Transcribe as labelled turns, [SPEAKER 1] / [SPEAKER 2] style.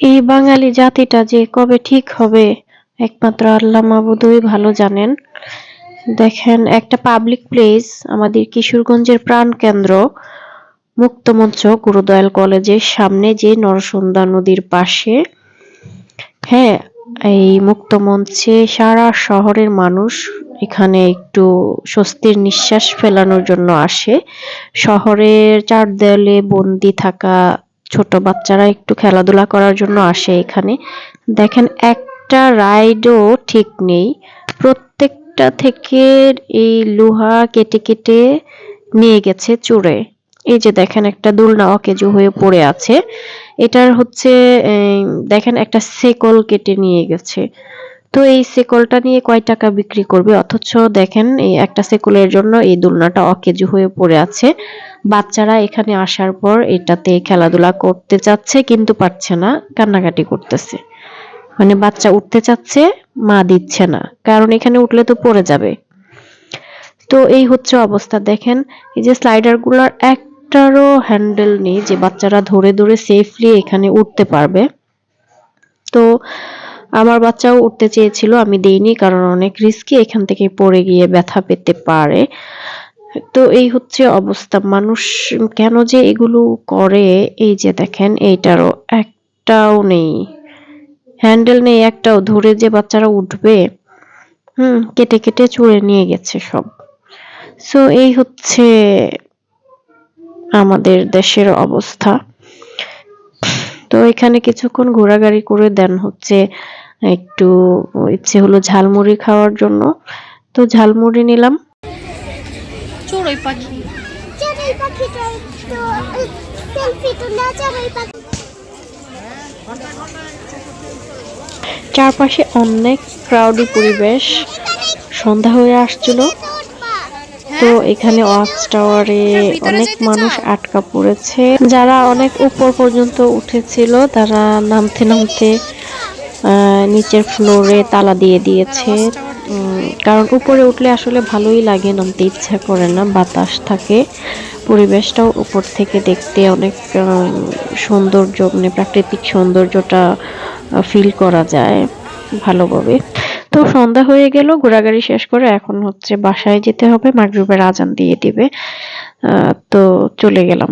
[SPEAKER 1] এই বাঙালি জাতিটা যে কবে ঠিক হবে, একমাত্র আল্লাহ মাবুদই ভালো জানেন। দেখেন, একটা পাবলিক প্লেস আমাদের কিশোরগঞ্জের প্রাণকেন্দ্র মুক্তমঞ্চ গুরুদয়াল কলেজের সামনে যে নরসুন্দা নদীর পাশে। হ্যাঁ এই মুক্তমঞ্চে সারা শহরের মানুষ এখানে একটু স্বস্তির নিঃশ্বাস ফেলানোর জন্য আসে। শহরের চার দেয়ালে বন্দি থাকা ছোট বাচ্চারা একটু খেলাধুলা করার জন্য আসে এখানে। দেখেন, একটা রাইডও ঠিক নেই। প্রত্যেকটা থেকে এই লোহা কেটে কেটে নিয়ে গেছে চুরে। এই যে দেখেন, একটা দোলনা অকেজো হয়ে পড়ে আছে। এটার হচ্ছে দেখেন, একটা সেকল কেটে নিয়ে গেছে। তো এই সেকলটা নিয়ে কয় টাকা বিক্রি করবে? অথচ দেখেন, এই একটা সেকলের জন্য এই দোলনাটা অকেজু হয়ে পড়ে আছে। বাচ্চারা এখানে আসার পর এটাতে খেলাধুলা করতে চাচ্ছে কিন্তু পারছে না, কান্নাকাটি করতেছে। মানে বাচ্চা উঠতে চাচ্ছে, মা দিচ্ছে না, কারণ এখানে উঠলে তো পড়ে যাবে। তো এই হচ্ছে অবস্থা। দেখেন, এই যে স্লাইডারগুলার একটারও হ্যান্ডেল নেই যে বাচ্চারা ধরে ধরে সেফলি এখানে উঠতে পারবে। তো আমার বাচ্চাও উঠতে চেয়েছিল, আমি দেইনি কারণ অনেক রিস্কি এখান থেকে পড়ে গিয়ে ব্যথা পেতে পারে। তো এই হচ্ছে অবস্থা। মানুষ কেন যে এগুলো করে, এই যে দেখেন, এইটারও একটাও নেই। হ্যান্ডেল নেই একটাও, ধরে যে বাচ্চারা উঠবে, হুম, কেটে কেটে চুড়ে নিয়ে গেছে সব। সো এই হচ্ছে আমাদের দেশের অবস্থা। তো এখানে কিছুক্ষণ ঘোরাঘুরি করে দেন হচ্ছে একটু ইচ্ছে হলো ঝালমুড়ি খাওয়ার জন্য। তো ঝালমুড়ি নিলাম।
[SPEAKER 2] চড়ুই পাখি।
[SPEAKER 3] চড়ুই পাখিটা একটু সেলফি তুলে চড়ুই পাখি।
[SPEAKER 1] চারপাশে অনেক ক্রাউডি পরিবেশ। সন্ধ্যা হয়ে আসছিল। তো এখানে ওয়াচ টাওয়ারে অনেক মানুষ আটকা পড়েছে। যারা অনেক উপর পর্যন্ত উঠেছিল, তারা নামতে নামতে নিচের ফ্লোরে তালা দিয়ে দিয়েছে। কারণ উপরে উঠলে আসলে ভালোই লাগে, নামতে ইচ্ছা করে না, বাতাস থাকে। পরিবেশটাও উপর থেকে দেখতে অনেক সৌন্দর্য মানে প্রাকৃতিক সৌন্দর্যটা ফিল করা যায় ভালোভাবে। তো সন্ধ্যা হয়ে গেল, ঘোরাঘুরি শেষ করে এখন হচ্ছে বাসায় যেতে হবে, মাগরিবের আজান দিয়ে দিবে। তো চলে গেলাম।